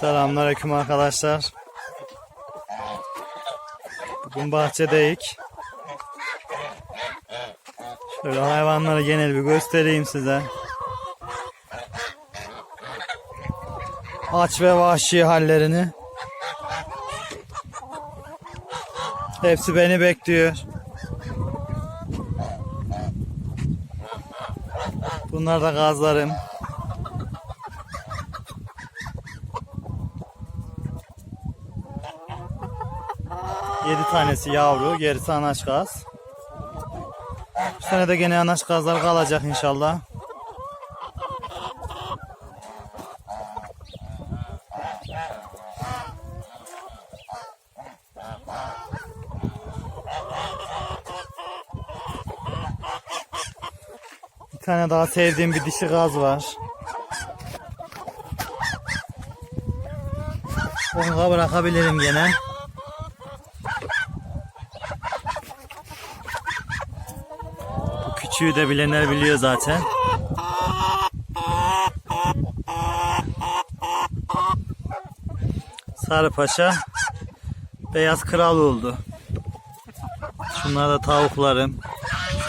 Selamünaleyküm arkadaşlar. Bugün bahçedeyik. Şöyle hayvanları genel bir göstereyim size. Aç ve vahşi hallerini. Hepsi beni bekliyor. Bunlar da gazlarım. Yedi tanesi yavru, gerisi anaç gaz. Bu sene de gene anaç gazlar kalacak inşallah. Daha sevdiğim bir dişi gaz var. Onu da bırakabilirim gene. Bu küçüğü de bilenler biliyor zaten. Sarı Paşa beyaz kral oldu. Şunlar da tavuklarım.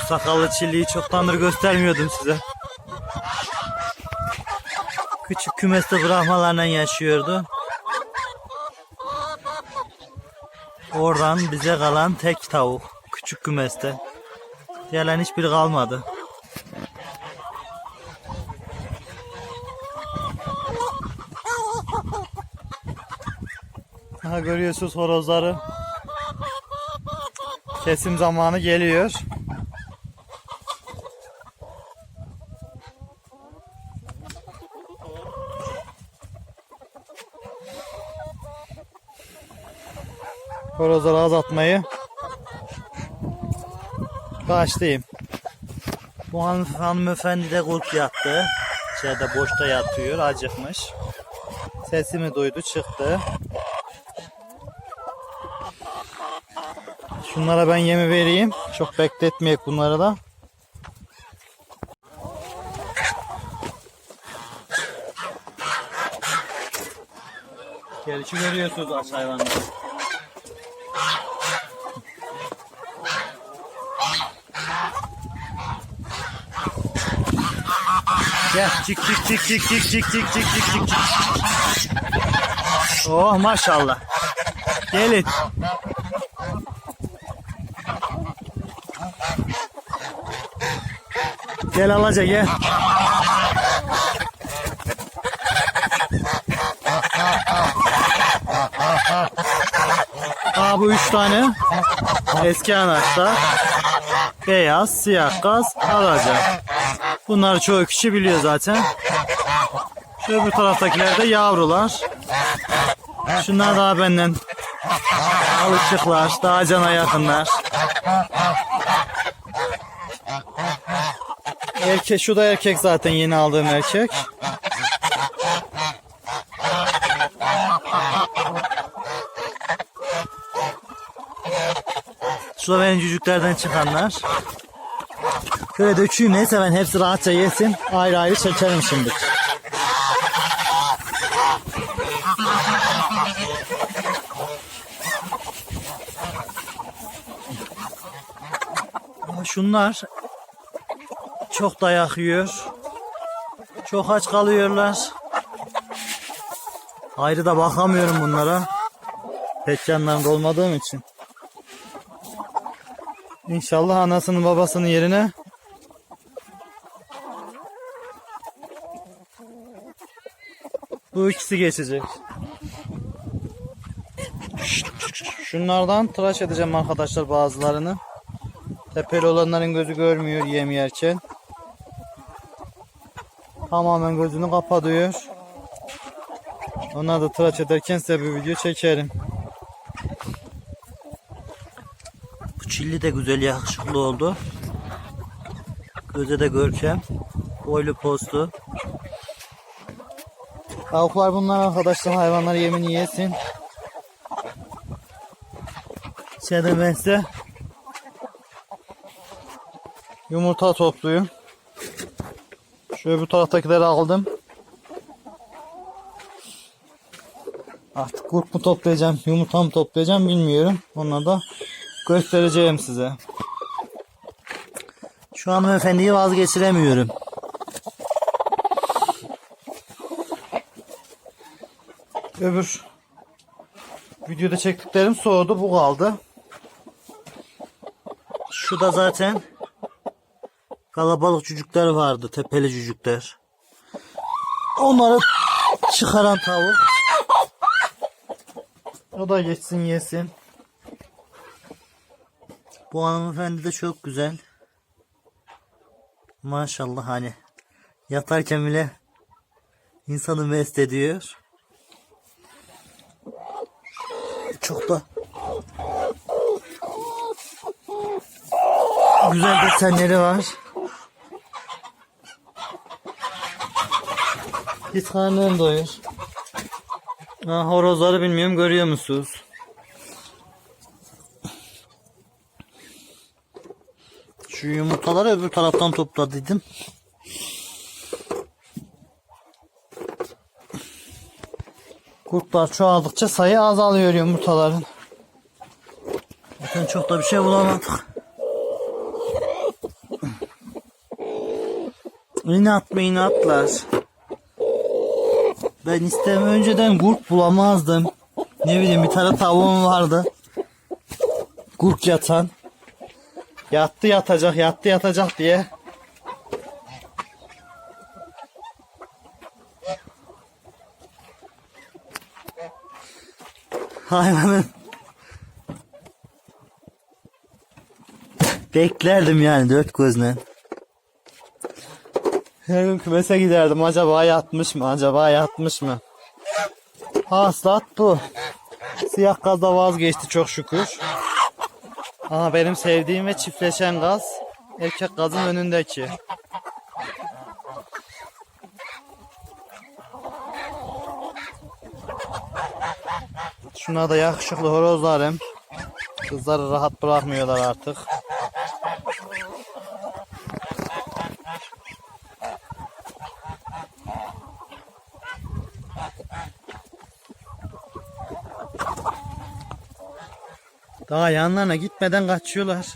Sakallı çilliyi çoktandır göstermiyordum size. Küçük kümeste bırakmalarla yaşıyordu. Oradan bize kalan tek tavuk. Küçük kümeste. Gelen hiçbir kalmadı. Aha görüyorsunuz horozları. Kesim zamanı geliyor. Horozları azaltmayı başlayayım. Bu hanım, hanımefendi de kurt yattı. İçeride boşta yatıyor, acıkmış. Sesimi duydu, çıktı. Şunlara ben yemi vereyim. Çok bekletmeyek bunları da. Gelişi görüyorsunuz aç hayvanları. Gel çık çık çık çık çık çık çık çık çık çık. Oh maşallah. Gelin. Gel alaca gel. Aa bu üç tane eski anaçta beyaz, siyah gaz, alaca. Bunları çoğu kişi biliyor zaten. Şu öbür taraftakiler de yavrular. Şunlar daha benden alışıklar, daha cana yakınlar. Erkek, şu da erkek zaten yeni aldığım erkek. Şu da benim cücüklerden çıkanlar. Şöyle döküyüm neyse ben hepsi rahatça yesin. Ayrı ayrı çekerim şimdi. Şunlar çok dayak yiyor. Çok aç kalıyorlar. Ayrı da bakamıyorum bunlara. Pek yanlarında olmadığım için. İnşallah anasının babasının yerine bu ikisi geçecek. Şunlardan tıraş edeceğim arkadaşlar bazılarını. Tepeli olanların gözü görmüyor yem yerken. Tamamen gözünü kapatıyor. Onları da tıraş ederken size bir video çekerim. Çilli de güzel yakışıklı oldu. Göze de görkem. Boylu postu. Tavuklar bunlar arkadaşlar hayvanlar yemini yesin. Şey demezse Yumurta topluyorum. Şöyle bu taraftakileri aldım. Artık kurt mu toplayacağım, yumurta mı toplayacağım bilmiyorum. Onları da göstereceğim size. Şu hanımefendiyi vazgeçiremiyorum. Öbür videoda çektiklerim soğudu. Bu kaldı. Şu da zaten kalabalık cücükler vardı. Tepeli cücükler. Onları çıkaran tavuk. O da geçsin yesin. Bu hanımefendi de çok güzel. Maşallah hani yatarken bile insanı mest ediyor. Çok da güzel desenleri var. Hiç karnını doyur. Ha, horozları bilmiyorum görüyor musunuz? Şu yumurtaları öbür taraftan topladıydım. Kurtlar çoğaldıkça sayı azalıyor yumurtaların. Zaten çok da bir şey bulamadık. İnat mı inatlar. Ben istem önceden kurt bulamazdım. Ne bileyim bir tane tavuğum vardı. Kurt yatan. Yattı yatacak, yattı yatacak diye. Hayvanın beklerdim yani dört gözle. Her gün kümese giderdim. Acaba yatmış mı? Acaba yatmış mı? Haslat bu. Siyah gaz da vazgeçti çok şükür. Ama benim sevdiğim ve çiftleşen gaz erkek gazın önündeki. Şuna da yakışıklı horozlarım. Kızları rahat bırakmıyorlar artık. Daha yanlarına gitmeden kaçıyorlar.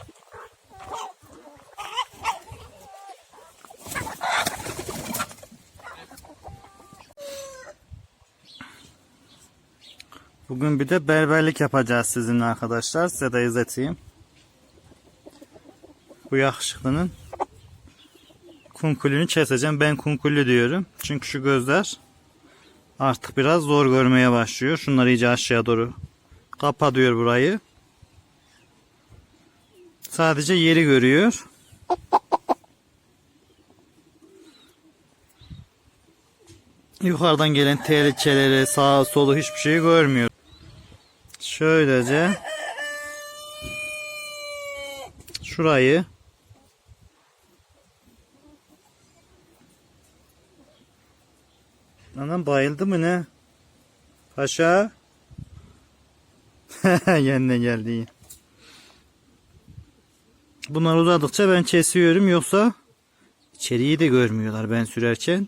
Bugün bir de berberlik yapacağız sizinle arkadaşlar. Size de izleteyim. Bu yakışıklının kunkulünü keseceğim. Ben kunkulü diyorum. Çünkü şu gözler artık biraz zor görmeye başlıyor. Şunları iyice aşağıya doğru kapatıyor burayı. Sadece yeri görüyor. Yukarıdan gelen tehlikeleri, sağa solu hiçbir şey görmüyor. Şöylece şurayı Anam bayıldı mı ne? Paşa Yeniden geldi. Bunlar uzadıkça ben kesiyorum yoksa içeriği de görmüyorlar ben sürerken.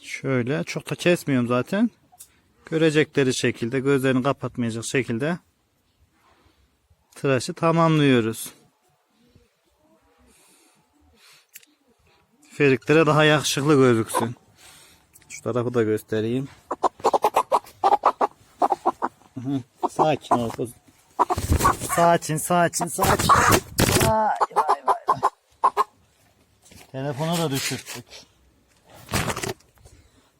Şöyle çok da kesmiyorum zaten. Görecekleri şekilde gözlerini kapatmayacak şekilde tıraşı tamamlıyoruz. Feriklere daha yakışıklı gözüksün. Şu tarafı da göstereyim. Sakin ol kızım. Sakin, sakin, sakin. Vay vay vay. vay. Telefonu da düşürttük.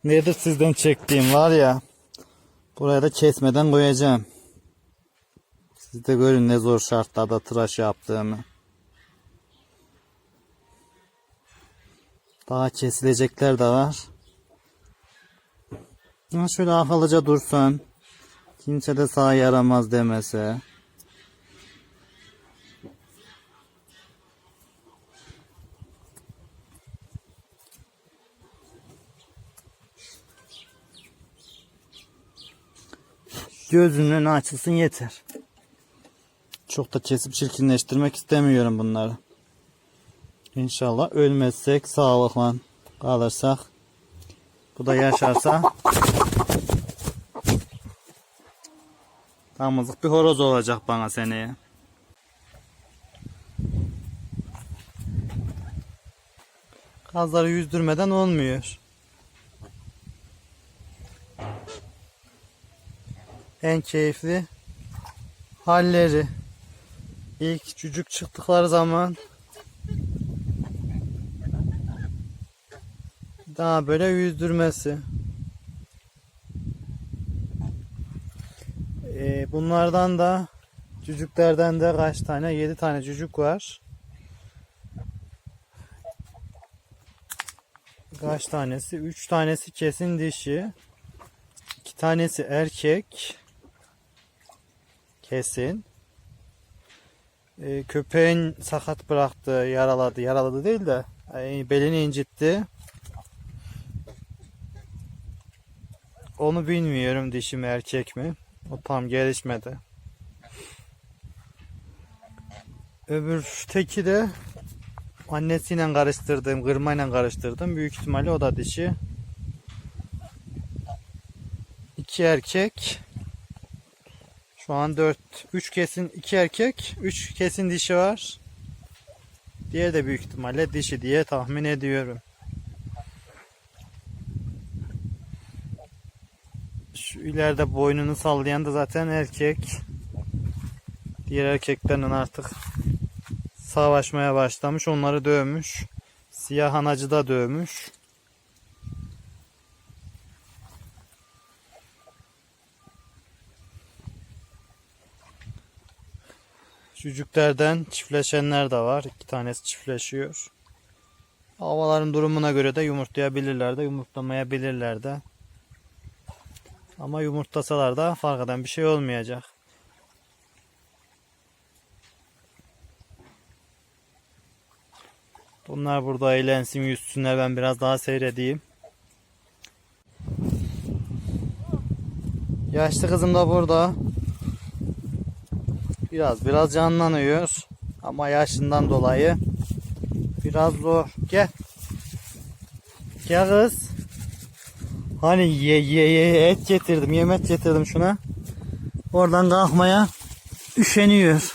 Nedir sizden çektiğim var ya. Buraya da kesmeden koyacağım. Siz de görün ne zor şartlarda tıraş yaptığımı. Daha kesilecekler de var. Şöyle akalıca dursan. Kimse de sağ yaramaz demese. gözünün açılsın yeter. Çok da kesip çirkinleştirmek istemiyorum bunları. İnşallah ölmezsek sağlıkla kalırsak. Bu da yaşarsa damızlık bir horoz olacak bana seneye. Kazları yüzdürmeden olmuyor. En keyifli halleri. İlk çocuk çıktıkları zaman daha böyle yüzdürmesi. Ee, bunlardan da cücüklerden de kaç tane? 7 tane cücük var. Kaç tanesi? 3 tanesi kesin dişi. 2 tanesi erkek. Kesin. Ee, köpeğin sakat bıraktı, yaraladı. Yaraladı değil de e, belini incitti. Onu bilmiyorum dişi mi erkek mi. O tam gelişmedi. Öbür teki de annesiyle karıştırdığım, kırmayla karıştırdım. Büyük ihtimalle o da dişi. İki erkek. Şu an 4 3 kesin 2 erkek, 3 kesin dişi var. Diğer de büyük ihtimalle dişi diye tahmin ediyorum. Şu ileride boynunu sallayan da zaten erkek. Diğer erkeklerin artık savaşmaya başlamış. Onları dövmüş. Siyah anacı da dövmüş. Çocuklardan çiftleşenler de var. İki tanesi çiftleşiyor. Havaların durumuna göre de yumurtlayabilirler de yumurtlamayabilirler de. Ama yumurtlasalar da fark eden bir şey olmayacak. Bunlar burada eğlensin yüzsünler ben biraz daha seyredeyim. Yaşlı kızım da burada. Biraz biraz canlanıyor. Ama yaşından dolayı biraz zor. Gel. Gel kız. Hani ye ye ye et getirdim, yemek getirdim şuna. Oradan kalkmaya üşeniyor.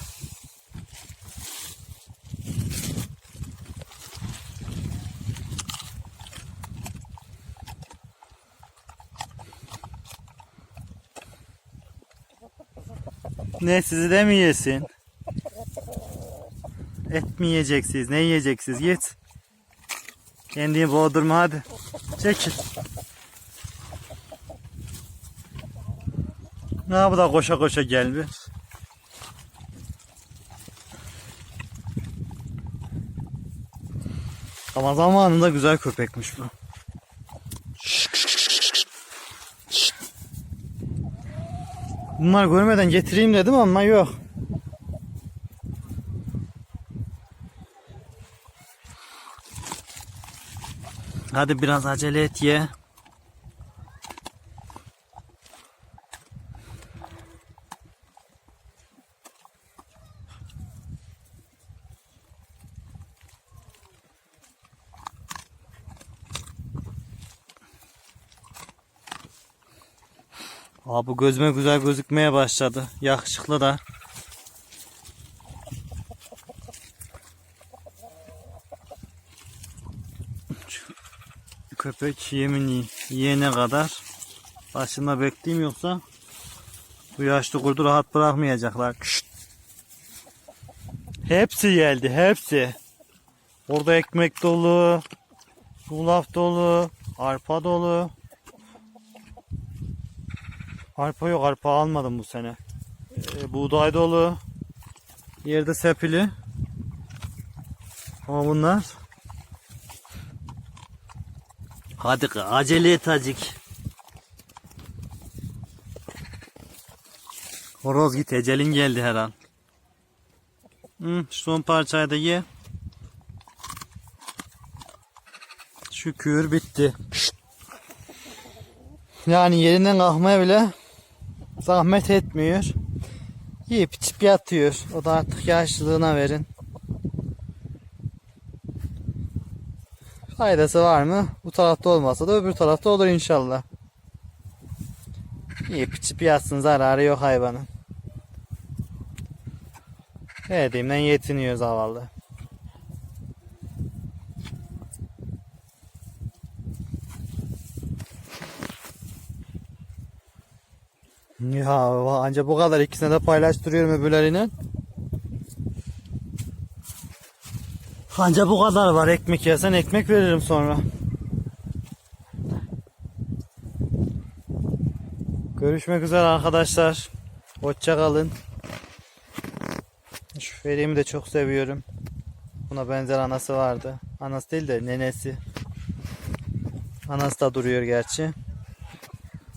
Ne sizi de mi yesin? Et mi yiyeceksiniz? Ne yiyeceksiniz? Git. Kendini boğdurma hadi. Çekil. Ne bu da koşa koşa gelmiş. Ama zamanında güzel köpekmiş bu. Bunlar görmeden getireyim dedim ama yok. Hadi biraz acele et ye. Aa, bu gözüme güzel gözükmeye başladı. Yakışıklı da. Köpek yemini yiyene kadar başında bekleyeyim yoksa bu yaşlı kurdu rahat bırakmayacaklar. Kışt. Hepsi geldi hepsi. Orada ekmek dolu, yulaf dolu, arpa dolu. Arpa yok arpa almadım bu sene. Ee, buğday dolu. Yerde sepili. Ama bunlar Hadi acele et acık. Horoz git ecelin geldi her an. Hı, şu son parçayı da ye. Şükür bitti. Yani yerinden kalkmaya bile Zahmet etmiyor. Yiyip içip yatıyor. O da artık yaşlılığına verin. Faydası var mı? Bu tarafta olmasa da öbür tarafta olur inşallah. Yiyip içip yatsın zararı yok hayvanın. Yediğimden yetiniyor zavallı. Ya anca bu kadar ikisine de paylaştırıyorum öbürlerine. Anca bu kadar var ekmek yesen ekmek veririm sonra. Görüşmek üzere arkadaşlar. Hoşça kalın. Şu Feri'mi de çok seviyorum. Buna benzer anası vardı. Anası değil de nenesi. Anası da duruyor gerçi.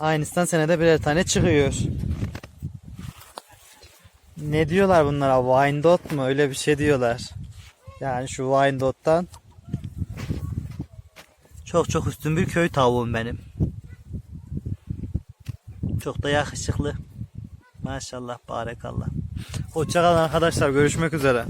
Aynısından senede birer tane çıkıyor. Ne diyorlar bunlara? Wyandotte mu? Öyle bir şey diyorlar. Yani şu Wyandotte'dan çok çok üstün bir köy tavuğum benim. Çok da yakışıklı. Maşallah, barekallah. Hoşçakalın arkadaşlar. Görüşmek üzere.